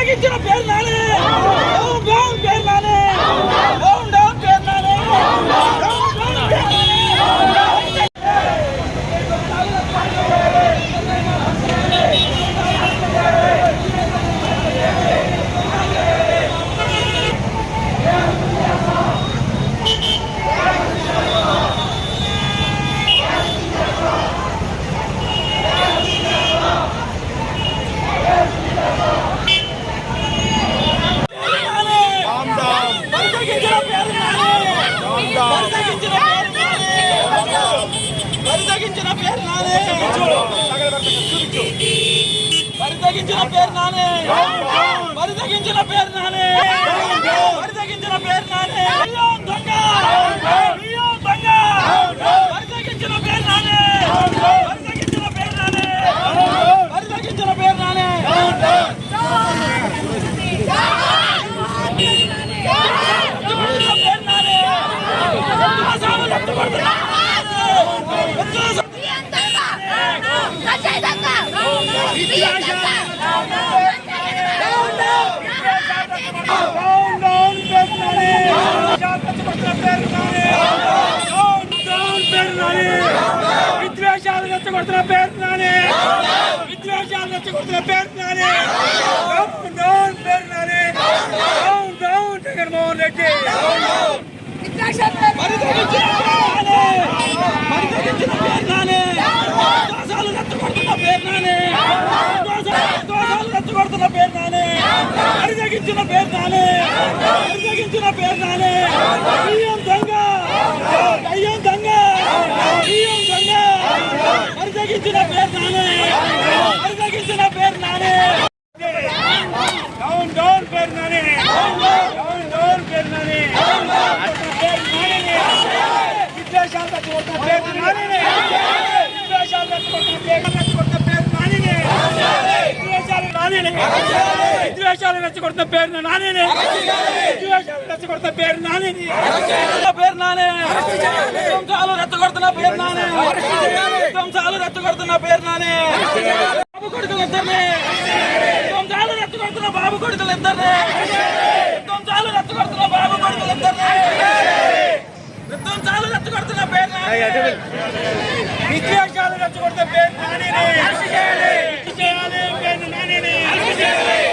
తగ్గించిన పేరు నానే డౌన్ డౌన్ పేరు నానే డౌన్ డౌన్ పేరు నానే డౌన్ డౌన్ పేరు నానే పరితగించిన పేరు నానే పరితగించిన పేరు నానే పరితగించిన పేరు నానే పరితగించిన పేరు నానే పరితగించిన పేరు నానే పరితగించిన పేరు నానే అయ్యో దొంగ అయ్యో దొంగ పరితగించిన పేరు నానే పరితగించిన పేరు నానే పరితగించిన పేరు నానే పేరు నానే ఆసాము లెక్కబడుతున్నా డౌన్ డౌన్ పేరు నానే రెచ్చగొడుతున్న పేరు నానే డౌన్ డౌన్ పేరు నానే విద్వేషాలు రెచ్చగొడుతున్న పేరు నానే. విద్వేషాలు రెచ్చగొడుతున్న పేరు నానే. డౌన్ డౌన్ పేరు నానే. Down down Jaganmohan Reddy. రెచ్చగొడుతున్న పేరు నానే. రెచ్చగొడుతున్న పేరు నానే మరి తగ్గించిన పేరు నానే. దొంగ దొంగ దొంగ మరి పేరు నానే మరి పేరు నానే డౌన్ డౌన్ పేరు నానే డౌన్ డౌన్ పేరు నానే పేరు నానే విద్వేషాలు రెచ్చగొడుతున్న పేరు నానే విద్వేషాలు రెచ్చగొడుతున్న పేరు విద్వేషాలు రెచ్చగొడుతున్న పేరు నానే రెచ్చగొడుతున్న పేరు నానే పేరు నానే విధ్వంసాలు రెచ్చగొడుతున్న పేరు నానే విధ్వంసాలు రెచ్చగొడుతున్న పేరు నానే బాబు కొడుకులు ఇద్దరిని. విధ్వంసాలు రెచ్చగొడుతున్న బాబు కొడుకులు ఇద్దరిని. విధ్వంసాలు రెచ్చగొడుతున్న బాబు కొడుకులు ఇద్దరిని. విధ్వంసాలు రెచ్చగొడుతున్న పేరు నానే విద్వేషాలు రెచ్చగొడుతున్న పేరు నానే చేయాలి చేయాలి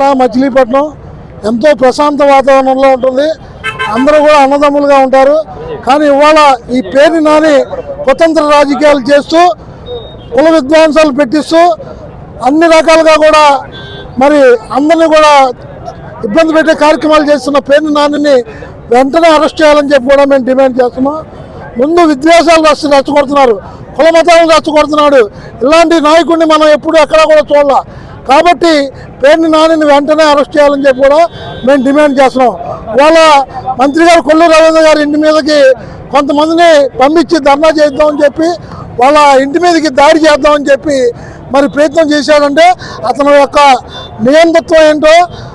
జిల్లా మచిలీపట్నం ఎంతో ప్రశాంత వాతావరణంలో ఉంటుంది. అందరూ కూడా అన్నదమ్ములుగా ఉంటారు. కానీ ఇవాళ ఈ పేరు నాని కుతంత్ర రాజకీయాలు చేస్తూ కుల విద్వాంసాలు పెట్టిస్తూ అన్ని రకాలుగా కూడా మరి అందరినీ కూడా ఇబ్బంది పెట్టే కార్యక్రమాలు చేస్తున్న పేరు నానిని వెంటనే అరెస్ట్ చేయాలని చెప్పి కూడా మేము డిమాండ్ చేస్తున్నాం. ముందు విద్వేషాలు రచ్చ కొడుతున్నారు కుల మతాలను రెచ్చగొడుతున్నాడు. ఇలాంటి నాయకుడిని మనం ఎప్పుడు ఎక్కడా కూడా చూడాలి. కాబట్టి పేరుని నానిని వెంటనే అరెస్ట్ చేయాలని చెప్పి కూడా మేము డిమాండ్ చేస్తున్నాం. వాళ్ళ మంత్రి గారు కొల్లు రవీంద్ర గారి ఇంటి మీదకి కొంతమందిని పంపించి ధర్నా చేద్దామని చెప్పి వాళ్ళ ఇంటి మీదకి దాడి చేద్దామని చెప్పి మరి ప్రయత్నం చేశాడంటే అతని యొక్క నియంతృత్వం ఏంటో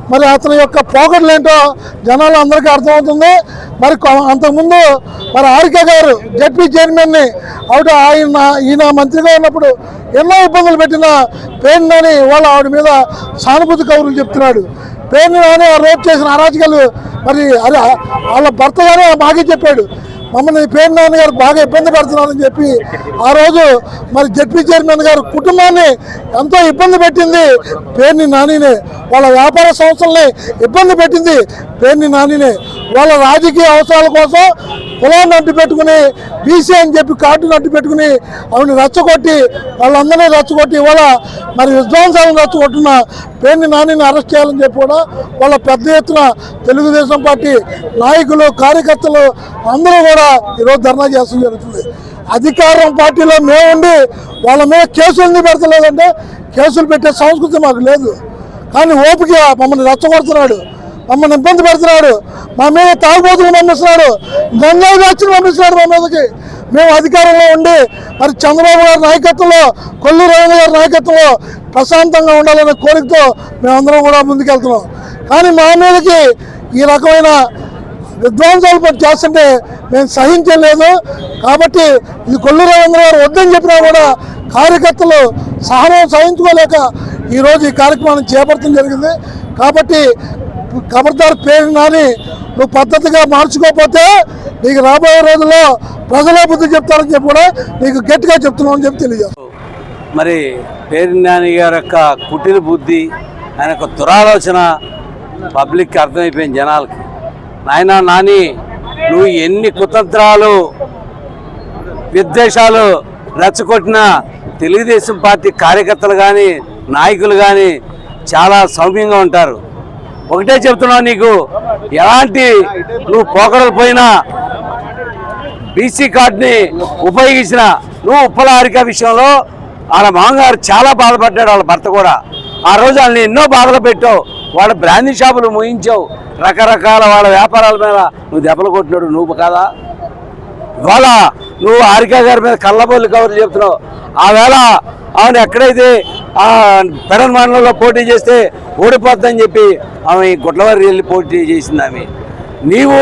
మరి అతని యొక్క పోకడలు ఏంటో జనాలు అందరికీ అర్థమవుతుంది. మరి కొ- అంతకుముందు మరి ఆర్కే గారు జడ్పీ చైర్మన్ని ఆవిడ ఆయన ఈయన మంత్రిగా ఉన్నప్పుడు ఎన్నో ఇబ్బందులు పెట్టిన పేరునని వాళ్ళు వాళ్ళ ఆవిడ మీద సానుభూతి కౌరులు చెప్తున్నాడు. పేరు ఆ రోడ్ చేసిన అరాచకాలు మరి అది వాళ్ళ భర్త గారే మాకే చెప్పాడు. మమ్మల్ని పేరు నాన్న గారు బాగా ఇబ్బంది పడుతున్నారని చెప్పి ఆ రోజు మరి జడ్పీ చైర్మన్ గారు కుటుంబాన్ని ఎంతో ఇబ్బంది పెట్టింది. పేరుని నానిని వాళ్ళ వ్యాపార సంస్థల్ని ఇబ్బంది పెట్టింది. పేరుని నానిని వాళ్ళ రాజకీయ అవసరాల కోసం కులాన్ని అడ్డు పెట్టుకుని బీసీ అని చెప్పి కార్డును అడ్డు పెట్టుకుని ఆవిడని రెచ్చగొట్టి వాళ్ళందరినీ రెచ్చగొట్టి ఇవాళ మరి విధ్వంసాలను రెచ్చగొట్టిన పేరుని నానిని అరెస్ట్ చేయాలని చెప్పి కూడా వాళ్ళ పెద్ద ఎత్తున తెలుగుదేశం పార్టీ నాయకులు కార్యకర్తలు అందరూ కూడా ఈరోజు ధర్నా చేస్తూ జరుగుతుంది. అధికారం పార్టీలో మేము ఉండి వాళ్ళ మీద కేసులు ఎందుకు పెడతలేదంటే కేసులు పెట్టే సంస్కృతి మాకు లేదు. కానీ ఓపిక మమ్మల్ని రెచ్చగొడుతున్నాడు. మమ్మల్ని ఇబ్బంది పెడుతున్నాడు. మా మీద తాగుబోతులు పంపిస్తున్నాడు. గంగా వ్యాక్సిన్ పంపిస్తున్నాడు మా మీదకి. మేము అధికారంలో ఉండి మరి చంద్రబాబు గారి నాయకత్వంలో కొల్లు రవీంద్ర గారి నాయకత్వంలో ప్రశాంతంగా ఉండాలనే కోరికతో మేమందరం కూడా ముందుకెళ్తున్నాం. కానీ మా మీదకి ఈ రకమైన విధ్వంసాలు చేస్తుంటే మేము సహించలేదు కాబట్టి ఇది కొల్లు రవీంద్ర గారు వద్దని చెప్పినా కూడా కార్యకర్తలు సహనం సహించుకోలేక ఈరోజు ఈ కార్యక్రమాన్ని చేపట్టడం జరిగింది. కాబట్టి ఖబర్దార్ పేరు నాని నువ్వు పద్ధతిగా మార్చుకోకపోతే నీకు రాబోయే రోజుల్లో ప్రజలే బుద్ధి చెప్తారని చెప్పి కూడా నీకు గట్టిగా చెప్తున్నావు అని చెప్పి తెలియజేస్తాను మరి పేరు నాని గారి యొక్క కుటిల బుద్ధి ఆయన యొక్క దురాలోచన పబ్లిక్కి అర్థమైపోయింది జనాలకి. నాయన నాని నువ్వు ఎన్ని కుతంత్రాలు విద్వేషాలు రెచ్చగొట్టిన తెలుగుదేశం పార్టీ కార్యకర్తలు కానీ నాయకులు కానీ చాలా సౌమ్యంగా ఉంటారు. ఒకటే చెప్తున్నావు నీకు ఎలాంటి నువ్వు పోకడలు పోయినా బీసీ కార్డుని ఉపయోగించిన నువ్వు ఉప్పల హారిక విషయంలో వాళ్ళ మామగారు చాలా బాధపడ్డాడు వాళ్ళ భర్త కూడా. ఆ రోజు వాళ్ళని ఎన్నో బాధలు పెట్టావు. వాళ్ళ బ్రాందీ షాపులు ముయించావు. రకరకాల వాళ్ళ వ్యాపారాల మీద నువ్వు దెబ్బలు కొట్టినాడు నువ్వు కాదా? ఇవాళ నువ్వు హారిక గారి మీద కళ్ళబొల్లి కవర్లు చెప్తున్నావు. ఆ వేళ ఆమెను ఎక్కడైతే ఆ పెడన్ మండలంలో పోటీ చేస్తే ఓడిపోద్దని చెప్పి ఆమె గుడ్లవారి వెళ్ళి పోటీ చేసింది ఆమె. నీవు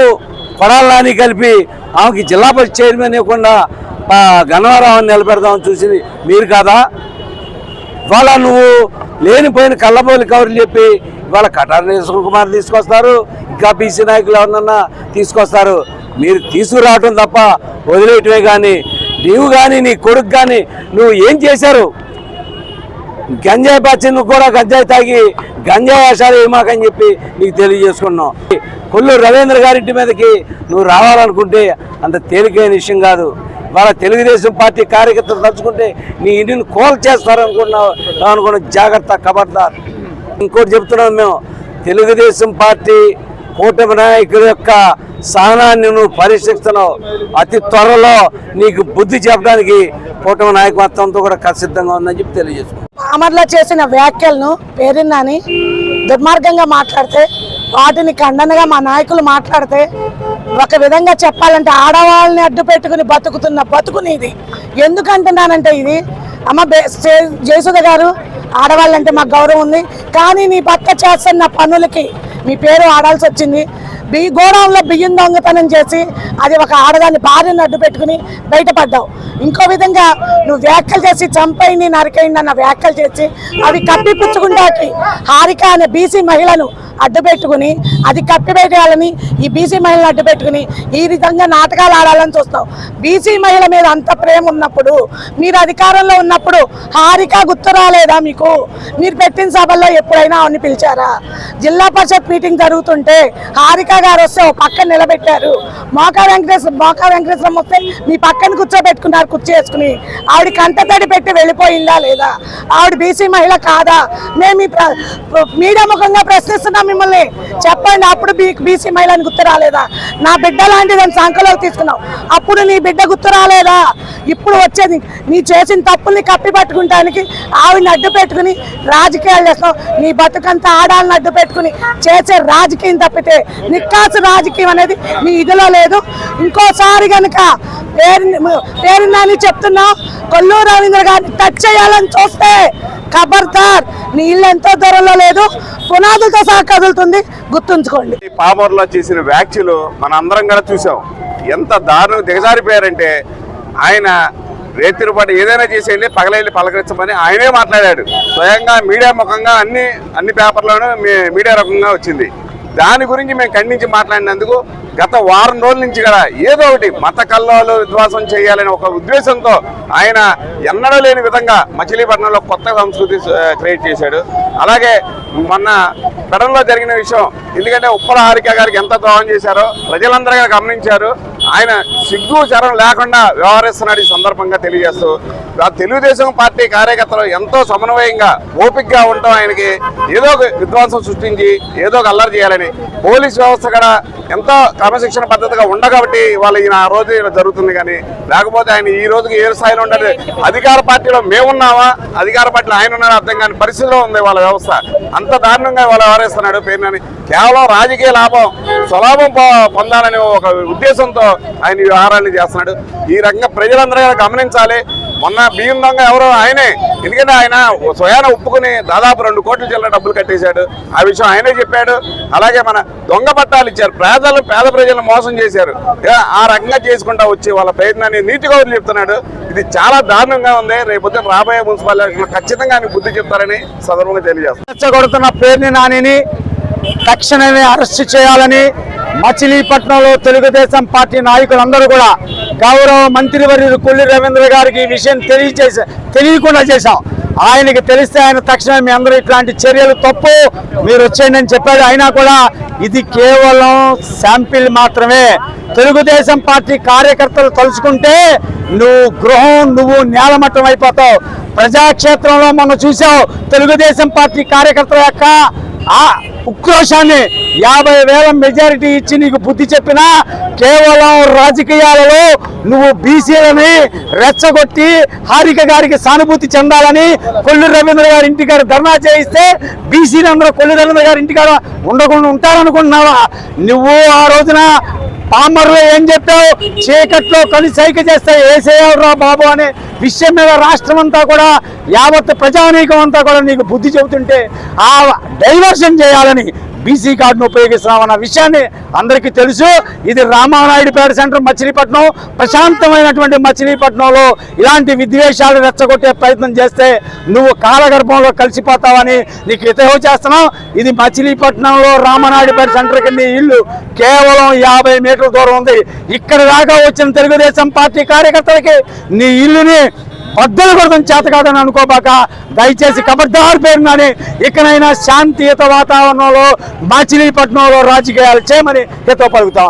కొడాలని కలిపి ఆమెకి జిల్లా పరిషత్ చైర్మన్ ఇవ్వకుండా ఆ, గన్నవరావుని నిలబెడదామని చూసింది మీరు కాదా? ఇవాళ నువ్వు లేనిపోయిన కళ్ళబోలి కవర్లు చెప్పి ఇవాళ కటార్ కుమార్ తీసుకొస్తారు ఇంకా బీసీ నాయకులు ఎవరినన్నా తీసుకొస్తారు. మీరు తీసుకురావటం తప్ప వదిలేయటమే కానీ నీవు కానీ నీ కొడుకు కానీ నువ్వు ఏం చేశారు? గంజాయి పచ్చి నువ్వు కూడా గంజాయి తాగి గంజాయి వేషాలు ఏమాకని చెప్పి నీకు తెలియజేసుకున్నావు కొల్లు రవీంద్ర గారింటి మీదకి నువ్వు రావాలనుకుంటే అంత తేలికైన విషయం కాదు. వాళ్ళ తెలుగుదేశం పార్టీ కార్యకర్తలు తలుచుకుంటే నీ ఇంటిని కోల్ చేస్తారనుకున్నావు అనుకున్న జాగ్రత్త ఖబర్దార్ ఇంకోటి చెప్తున్నాం మేము తెలుగుదేశం పార్టీ కూటమి నాయకుల యొక్క సహనాన్ని నువ్వు పరీక్షిస్తున్నావు అతి త్వరలో నీకు బుద్ధి చెప్పడానికి కూటమి నాయకత్వంతో కూడా ఖచ్చితంగా ఉందని చెప్పి తెలియజేస్తున్నాం అమర్లో చేసిన వ్యాఖ్యలను పేరున్నాని దుర్మార్గంగా మాట్లాడితే వాటిని ఖండనగా మా నాయకులు మాట్లాడితే ఒక విధంగా చెప్పాలంటే ఆడవాళ్ళని అడ్డు పెట్టుకుని బతుకుతున్న బతుకుని ఇది ఎందుకంటున్నానంటే ఇది? అమ్మ జే- జయసుధ గారు ఆడవాళ్ళంటే మాకు గౌరవం ఉంది. కానీ నీ భర్త చేస్తున్న పనులకి మీ పేరు ఆడాల్సి వచ్చింది. బి గోడౌన్లో బియ్యం దొంగతనం చేసి అది ఒక ఆడదాన్ని భార్యను అడ్డు పెట్టుకుని బయటపడ్డావు. ఇంకో విధంగా నువ్వు వ్యాఖ్యలు చేసి చంపైంది నరికైంది అన్న వ్యాఖ్యలు చేసి అవి కప్పిపుచ్చుకుంటాకి హారిక అనే బీసీ మహిళను అడ్డు పెట్టుకుని అది కప్పిపెట్టేయాలని ఈ బీసీ మహిళను అడ్డు పెట్టుకుని ఈ విధంగా నాటకాలు ఆడాలని చూస్తాం. బీసీ మహిళ మీద అంత ప్రేమ ఉన్నప్పుడు మీరు అధికారంలో ఉన్నప్పుడు హారిక గుర్తు రాలేదా మీకు? మీరు పెట్టిన సభల్లో ఎప్పుడైనా అవన్నీ పిలిచారా? జిల్లా పరిషత్ మీటింగ్ జరుగుతుంటే హారిక గారు వస్తే ఓ పక్కన నిలబెట్టారు. మోకా వెంకటేశ్వర మోకా వెంకటేశ్వరం వస్తే మీ పక్కన కూర్చోబెట్టుకున్నారు కుర్చీ వేసుకుని. ఆవిడ కంటతడి పెట్టి వెళ్ళిపోయిందా లేదా? ఆవిడ బీసీ మహిళ కాదా? మేము మీడియా ముఖంగా ప్రశ్నిస్తున్నాం మిమ్మల్ని చెప్పండి అప్పుడు బీసీ మహిళని గుర్తు రాలేదా? నా బిడ్డ లాంటిదని సంఖలోకి తీసుకున్నావు. అప్పుడు నీ బిడ్డ గుర్తు రాలేదా? ఇప్పుడు వచ్చేది నీ చేసిన తప్పుల్ని కప్పి పట్టుకుంటానికి ఆవిడని అడ్డు పెట్టుకుని రాజకీయాలు చేస్తావు నీ బతుకంతా ఆడాలని అడ్డు పెట్టుకుని చేసే రాజకీయం తప్పితే నిక్కాసు రాజకీయం అనేది నీ ఇదిలో లేదు. ఇంకోసారి కనుక పేరు పేరుందని చెప్తున్నావు కొల్లూరు రవీంద్ర గారిని టచ్ చేయాలని చూస్తే ఖబర్దార్ నీ ఇల్లు ఎంతో దూరంలో లేదు. పునాదులతో సహా కదులుతుంది. గుర్తుంచుకోండి. ఈ పామర్లో చేసిన వ్యాఖ్యలు మన అందరం కూడా చూసాం ఎంత దారుణం దిగజారిపోయారంటే ఆయన రేతిరుపాటు ఏదైనా చేసేయండి పగలేళ్ళు పలకరించమని ఆయనే మాట్లాడాడు. స్వయంగా మీడియా ముఖంగా అన్ని అన్ని పేపర్లోనూ మీ- మీడియా రకంగా వచ్చింది. దాని గురించి మేము ఖండించి మాట్లాడినందుకు గత వారం రోజుల నుంచి కూడా ఏదో ఒకటి మత కల్లోలు విధ్వాసం చేయాలని ఒక ఉద్దేశంతో ఆయన ఎన్నడూ లేని విధంగా మచిలీపట్నంలో కొత్త సంస్కృతి క్రియేట్ చేశాడు. అలాగే మొన్న పెడంలో జరిగిన విషయం ఎందుకంటే ఉప్పల హారిక గారికి ఎంత ద్రోహం చేశారో ప్రజలందరూ గమనించారు. ఆయన సిగ్గు చరం లేకుండా వ్యవహరిస్తున్నాడు ఈ సందర్భంగా తెలియజేస్తూ తెలుగుదేశం పార్టీ కార్యకర్తలు ఎంతో సమన్వయంగా ఓపికగా ఉండటం ఆయనకి ఏదో ఒక విధ్వంసం సృష్టించి ఏదో ఒక అల్లరి చేయాలని. పోలీస్ వ్యవస్థ కూడా ఎంతో క్రమశిక్షణ పద్ధతిగా ఉండగాబట్టి వాళ్ళ ఈయన ఆ రోజు ఇలా జరుగుతుంది కానీ లేకపోతే ఆయన ఈ రోజుకి ఏ స్థాయిలో ఉండదు అధికార పార్టీలో మేమున్నామా? అధికార పార్టీలో ఆయన ఉన్నారా అర్థం కాని పరిస్థితిలో ఉంది వాళ్ళ వ్యవస్థ. అంత దారుణంగా వాళ్ళు వ్యవహరిస్తున్నాడు పేరునని. కేవలం రాజకీయ లాభం స్వలాభం పొ- పొందాలనే ఒక ఉద్దేశంతో ఆయన ఈ వ్యవహారాన్ని చేస్తున్నాడు. ఈ రకంగా ప్రజలందరూ గమనించాలి. మొన్న బియ్యం దొంగ ఎవరో ఆయనే. ఎందుకంటే ఆయన స్వయాన ఒప్పుకుని దాదాపు రెండు కోట్ల చిల్లర డబ్బులు కట్టేశాడు. ఆ విషయం ఆయనే చెప్పాడు. అలాగే మన దొంగ పట్టాలు ఇచ్చారు. పేదలు పేద ప్రజలను మోసం చేశారు. ఏ, ఆ రకంగా చేసుకుంటా వచ్చి వాళ్ళ ప్రయత్నాన్ని నీతి కౌరులు చెప్తున్నాడు. ఇది చాలా దారుణంగా ఉంది. రేపు రాబోయే మున్సిపాలిటీ ఖచ్చితంగా ఆయన బుద్ధి చెప్తారని సందర్భంగా తెలియజేస్తాను రెచ్చగొడుతున్న పేర్ని నానిని తక్షణమే అరెస్ట్ చేయాలని మచిలీపట్నంలో తెలుగుదేశం పార్టీ నాయకులందరూ కూడా గౌరవ మంత్రివర్యులు కొల్లి రవీంద్ర గారికి ఈ విషయం తెలియచేసా తెలియకుండా చేశాం. ఆయనకి తెలిస్తే ఆయన తక్షణమే మీ అందరూ ఇట్లాంటి చర్యలు తప్పు మీరు వచ్చేయండి అని చెప్పాడు. అయినా కూడా ఇది కేవలం శాంపిల్ మాత్రమే. తెలుగుదేశం పార్టీ కార్యకర్తలు తలుచుకుంటే నువ్వు గృహం నువ్వు నేలమట్టం అయిపోతావు. ప్రజాక్షేత్రంలో మనం చూసావు తెలుగుదేశం పార్టీ కార్యకర్తల యొక్క ఆ ఉక్రోషాన్ని యాభై వేల మెజారిటీ ఇచ్చి నీకు బుద్ధి చెప్పినా కేవలం రాజకీయాలలో నువ్వు బీసీలని రెచ్చగొట్టి హారిక గారికి సానుభూతి చెందాలని కొల్లు రవీంద్ర గారి ఇంటికాడ ధర్నా చేయిస్తే బీసీలందరూ కొల్లు రవీంద్ర గారి ఇంటికాడ ఉండకుండా ఉంటారనుకుంటున్నావా? నువ్వు ఆ రోజున పామర్లో ఏం చెప్పావు? చీకట్లో కలి సైక చేస్తే ఏసేయరా బాబు అనే విషయం మీద రాష్ట్రం అంతా కూడా యావత్ ప్రజానీకం అంతా కూడా నీకు బుద్ధి చెబుతుంటే ఆ డైవర్షన్ చేయాలని బీసీ కార్డును ఉపయోగిస్తున్నామన్న విషయాన్ని అందరికీ తెలుసు. ఇది రామానాయుడుపేట సెంటర్ మచిలీపట్నం. ప్రశాంతమైనటువంటి మచిలీపట్నంలో ఇలాంటి విద్వేషాలు రెచ్చగొట్టే ప్రయత్నం చేస్తే నువ్వు కాలగర్భంలో కలిసిపోతావని నీకు ఇతహో చేస్తున్నావు ఇది మచిలీపట్నంలో రామనాయుడుపేట సెంటర్ కింద ఇల్లు కేవలం యాభై మీటర్ల దూరం ఉంది. ఇక్కడ దాకా వచ్చిన తెలుగుదేశం పార్టీ కార్యకర్తలకి నీ ఇల్లుని బద్దలు కొడతాం చేత కాదని అనుకోబాక దయచేసి కబడ్దారు పేరునని ఇకనైనా శాంతియుత వాతావరణంలో మచిలీపట్నంలో రాజకీయాలు చేయమని హితో పలుకుతాం.